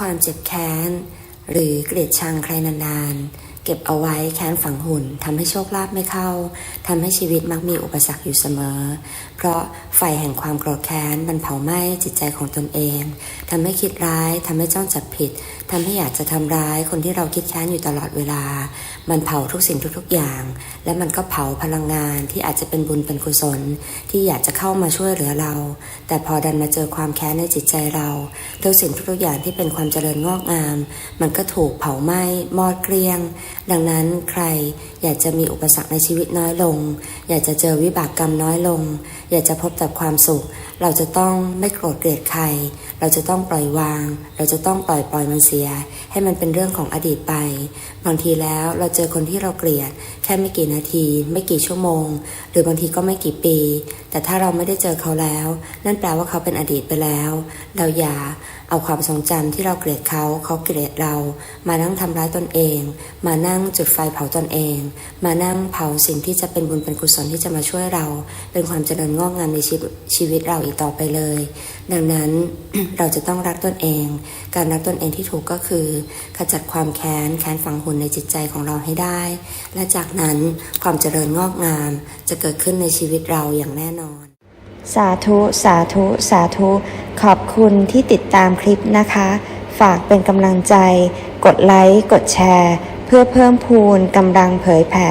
ความเจ็บแค้น หรือเกลียดชังใครนานๆ เก็บเอาไว้แค้นฝังหุ่นทำให้โชคลาภไม่เข้าทำให้ชีวิตมักมีอุปสรรคอยู่เสมอ เพราะ ไฟแห่งความโกรธแค้นมันเผาไหม้จิตใจของตนเองทำให้คิดร้ายทำให้จ้องจับผิดทำให้อยากจะทำร้ายคนที่เราคิดแค้นอยู่ตลอดเวลา มันเผาทุกสิ่งทุกๆอย่าง และมันก็เผาพลังงานที่อาจจะเป็นบุญเป็นกุศล ที่อยากจะเข้ามาช่วยเหลือเรา แต่พอดันมาเจอความแค้นในจิตใจเราทุกสิ่งทุกๆอย่างที่เป็นความเจริญงอกงาม มันก็ถูกเผาไหม้มอดเกลี้ยง ดังนั้นใครอยากจะมีอุปสรรคในชีวิตน้อยลง อยากจะเจอวิบากกรรมน้อยลง อยากจะพบแต่ความสุข เราจะต้องไม่โกรธเกลียดใคร เราจะต้องปล่อยวาง เราจะต้องปล่อยปล่อยมันเสีย ให้มันเป็นเรื่องของอดีตไป บางทีแล้วเราเจอคนที่เราเกลียด แค่ไม่กี่นาที ไม่กี่ชั่วโมง หรือบางทีก็ไม่กี่ปี แต่ถ้าเราไม่ได้เจอเขาแล้ว นั่นแปลว่าเขาเป็นอดีตไปแล้ว เราอย่าเอาความทรงจำที่เราเกลียดเขา เขาเกลียดเรา มานั่งทำร้ายตนเอง มานั่งจุดไฟเผาตนเอง มานั่งเผาสิ่งที่จะเป็นบุญเป็นกุศลที่จะมาช่วยเรา เป็นความเจริญงอกงามในชีวิตชีวิตเราอีกต่อไปเลย ดังนั้นเราจะต้องรักตนเอง การรักตนเองที่ถูกก็คือ ขจัดความแค้นแค้นฝังหุ่นในจิตใจของเราให้ได้ และจากนั้นความเจริญงอกงามจะเกิดขึ้นในชีวิตเราอย่างแน่นอน สาธุ สาธุ สาธุ ขอบคุณที่ติดตามคลิปนะคะ ฝากเป็นกำลังใจ กดไลค์ กดแชร์ เพื่อเพิ่มพูนกำลังเผยแผ่